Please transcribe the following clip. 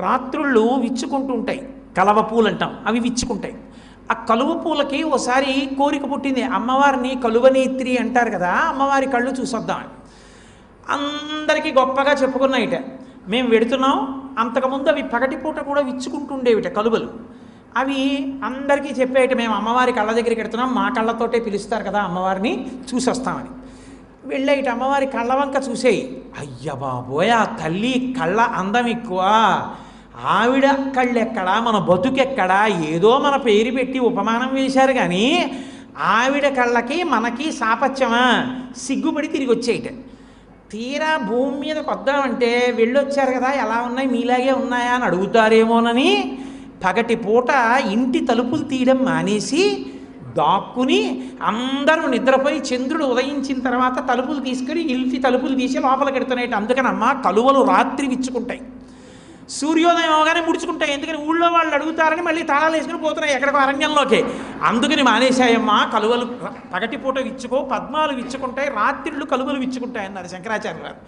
రాత్రుళ్ళు విచ్చుకుంటూ ఉంటాయి కలవ పూలు అంటాం అవి విచ్చుకుంటాయి. ఆ కలువ పూలకి ఓసారి కోరిక పుట్టింది. అమ్మవారిని కలువనేత్రి అంటారు కదా అమ్మవారి కళ్ళు చూసొద్దామని అందరికీ గొప్పగా చెప్పుకున్నాయిట. మేము వెడుతున్నాం అంతకుముందు అవి పగటిపూట కూడా విచ్చుకుంటుండేవిట కలువలు. అవి అందరికీ చెప్పేట మేము అమ్మవారి కళ్ళ దగ్గరికి వెడుతున్నాం మా కళ్ళతోటే పిలుస్తారు కదా అమ్మవారిని చూసొస్తామని. వెళ్ళేట అమ్మవారి కళ్ళ వంక చూసేయి. అయ్య బాబోయ్ ఆ తల్లి కళ్ళ అందం ఎక్కువ. ఆవిడ కళ్ళెక్కడా మన బతుకెక్కడా ఏదో మన పేరు పెట్టి ఉపమానం వేశారు కానీ ఆవిడ కళ్ళకి మనకి సాపత్యమా? సిగ్గుపడి తిరిగి వచ్చేయట తీరా భూమి మీదకి వద్దామంటే వెళ్ళొచ్చారు కదా ఎలా ఉన్నాయి మీలాగే ఉన్నాయా అని అడుగుతారేమోనని పగటి పూట ఇంటి తలుపులు తీయడం మానేసి దాక్కుని అందరూ నిద్రపోయి చంద్రుడు ఉదయించిన తర్వాత తలుపులు తీసుకుని ఇంటి తలుపులు తీసి లోపలికి ఎడుతున్నాయి అందుకనమ్మ కలువలు రాత్రి విచ్చుకుంటాయి. సూర్యోదయం అవగానే ముడుచుకుంటాయి. ఎందుకని ఊళ్ళో వాళ్ళు అడుగుతారని మళ్ళీ తాళాలు వేసుకుని పోతున్నాయి ఎక్కడికో అరణ్యంలోకి. అందుకని మానేశాయమ్మా కలువలు పగటిపూట విచ్చుకో పద్మాలు విచ్చుకుంటాయి రాత్రిళ్ళు కలువలు విచ్చుకుంటాయి అన్నారు శంకరాచార్య గారు.